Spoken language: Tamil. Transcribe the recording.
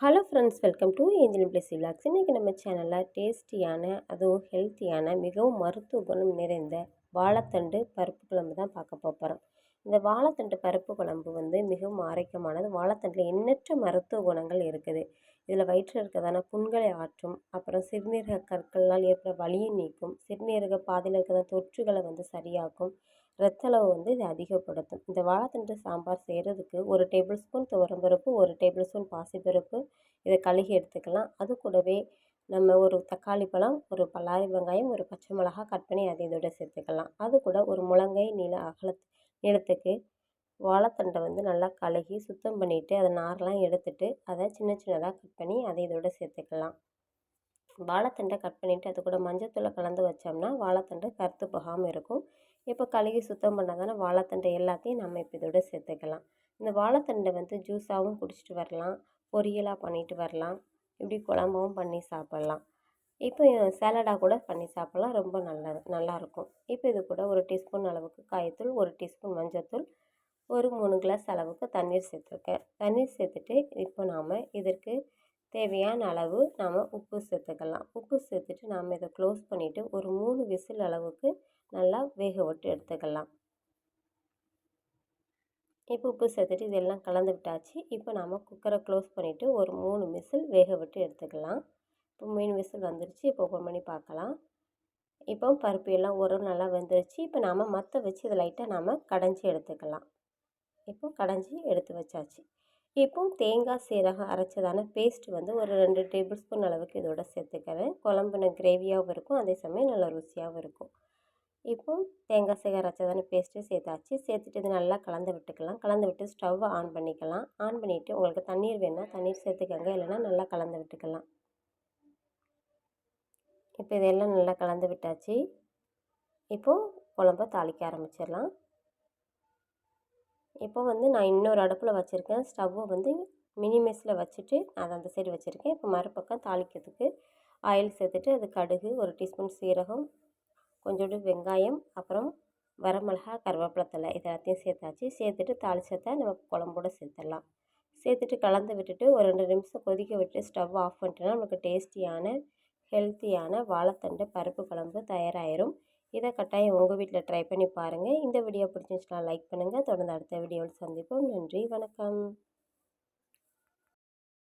Hello friends welcome to Angel plus vlogs இன்றைக்கி நம்ம சேனலில் டேஸ்டியான அதுவும் ஹெல்த்தியான மிகவும் மருத்துவ குணம் நிறைந்த வாழைத்தண்டு பருப்பு குழம்பு தான் பார்க்க போகிறோம் இந்த வாழைத்தண்டு பருப்பு குழம்பு வந்து மிகவும் ஆரோக்கியமானது. வாழைத்தண்டில் எண்ணற்ற மருத்துவ குணங்கள் இருக்குது. இதில் வயிற்றில் இருக்கிறதான புண்களை ஆற்றும் அப்புறம் சிறுநீரக கற்களால் ஏற்பட வலியை நீக்கும் சிறுநீரக பாதையில் இருக்கிற தொற்றுகளை வந்து சரியாக்கும் ரத்த அளவு வந்து இது அதிகப்படுத்தும். இந்த வாழைத்தண்டு சாம்பார் செய்கிறதுக்கு ஒரு டேபிள் ஸ்பூன் துவரம்பருப்பு ஒரு டேபிள் ஸ்பூன் பாசிப்பருப்பு இதை கழுகி எடுத்துக்கலாம். அது கூடவே நம்ம ஒரு தக்காளி பழம் ஒரு பல்லாரி வெங்காயம் ஒரு பச்சை மிளகா கட் பண்ணி அதை இதோட சேர்த்துக்கலாம். அது கூட ஒரு முழங்கை நீள அகல எடுத்துக்கு வாழைத்தண்டை வந்து நல்லா கழுகி சுத்தம் பண்ணிவிட்டு அதை நாரெலாம் எடுத்துட்டு அதை சின்ன சின்னதாக கட் பண்ணி அதை இதோட சேர்த்துக்கலாம். வாழைத்தண்டை கட் பண்ணிவிட்டு அது கூட மஞ்சத்தூளை கலந்து வச்சோம்னா வாழைத்தண்டை கருத்து போகாமல் இருக்கும். இப்போ கழுகி சுத்தம் பண்ணாதானே வாழைத்தண்டை எல்லாத்தையும் நம்ம இப்போ இதோட சேர்த்துக்கலாம். இந்த வாழைத்தண்டை வந்து ஜூஸாகவும் குடிச்சிட்டு வரலாம் பொரியலாக பண்ணிட்டு வரலாம் இப்படி குழம்பும் பண்ணி சாப்பிட்லாம். இப்போ சேலடாக கூட பண்ணி சாப்பிட்லாம். ரொம்ப நல்லது நல்லாயிருக்கும். இப்போ இது கூட ஒரு டீஸ்பூன் அளவுக்கு காயத்தூள் ஒரு டீஸ்பூன் மஞ்சத்தூள் ஒரு மூணு கிளாஸ் அளவுக்கு தண்ணீர் சேர்த்துருக்கேன். தண்ணீர் சேர்த்துட்டு இப்போ நாம் இதற்கு தேவையான அளவு நாம் உப்பு சேர்த்துக்கலாம். உப்பு சேர்த்துட்டு நாம் இதை க்ளோஸ் பண்ணிவிட்டு ஒரு மூணு விசில் அளவுக்கு நல்லா வேக விட்டு எடுத்துக்கலாம். இப்போ உப்பு சேர்த்துட்டு இதெல்லாம் கலந்து விட்டாச்சு. இப்போ நாம் குக்கரை க்ளோஸ் பண்ணிவிட்டு ஒரு மூணு விசில் வேக விட்டு எடுத்துக்கலாம். இப்போ மீன் விசில் வந்துருச்சு. இப்போ ஓப்பன் பண்ணி பார்க்கலாம். இப்போ பருப்பு எல்லாம் உரம் நல்லா வெந்துருச்சு. இப்போ நாம் மற்ற வச்சு இதை லைட்டாக நாம் கடைஞ்சி எடுத்துக்கலாம். இப்போ கடைஞ்சி எடுத்து வச்சாச்சு. இப்போ தேங்காய் சீரகம் அரைச்சதான பேஸ்ட் வந்து ஒரு ரெண்டு டேபிள் ஸ்பூன் அளவுக்கு இதோட சேர்த்துக்கிறேன். குழம்புன கிரேவியாகவும் இருக்கும். அதே சமயம் நல்லா ருசியாகவும் இருக்கும். இப்போ தேங்காய் சீரகம் அரைச்சதான பேஸ்ட்டு சேர்த்தாச்சு. சேர்த்துட்டு இது நல்லா கலந்து விட்டுக்கலாம். கலந்து விட்டு ஸ்டவ்வை ஆன் பண்ணிக்கலாம். ஆன் பண்ணிவிட்டு உங்களுக்கு தண்ணீர் வேணால் தண்ணீர் சேர்த்துக்கங்க. இல்லைனா நல்லா கலந்து விட்டுக்கலாம். இப்போ இதெல்லாம் நல்லா கலந்து விட்டாச்சு. இப்போது குழம்ப தாளிக்க ஆரம்பிச்சிடலாம். இப்போ வந்து நான் இன்னொரு அடுப்பில் வச்சுருக்கேன். ஸ்டவ்வை வந்து மினிமேஸில் வச்சுட்டு அதை அந்த சைடு வச்சுருக்கேன். இப்போ மறுபக்கம் தாளிக்கிறதுக்கு ஆயில் சேர்த்துட்டு அது கடுகு ஒரு டீஸ்பூன் சீரகம் கொஞ்சோண்டு வெங்காயம் அப்புறம் வரமிளகா கருவேப்பிலத்தலை இது எல்லாத்தையும் சேர்த்தாச்சு. சேர்த்துட்டு தாளிச்சதை நம்ம குழம்போடு சேர்த்துடலாம். சேர்த்துட்டு கலந்து விட்டுட்டு ஒரு ரெண்டு நிமிஷம் கொதிக்க விட்டு ஸ்டவ் ஆஃப் பண்ணிட்டோன்னா நமக்கு டேஸ்டியான ஹெல்த்தியான வாழைத்தண்டு பருப்பு குழம்பு தயாராகிடும் இதை கட்டாயம் உங்கள் வீட்டில் ட்ரை பண்ணி பாருங்கள் இந்த வீடியோ பிடிச்சிருந்துச்சுன்னா லைக் பண்ணுங்கள் தொடர்ந்து அடுத்த வீடியோவில் சந்திப்போம். நன்றி. வணக்கம்.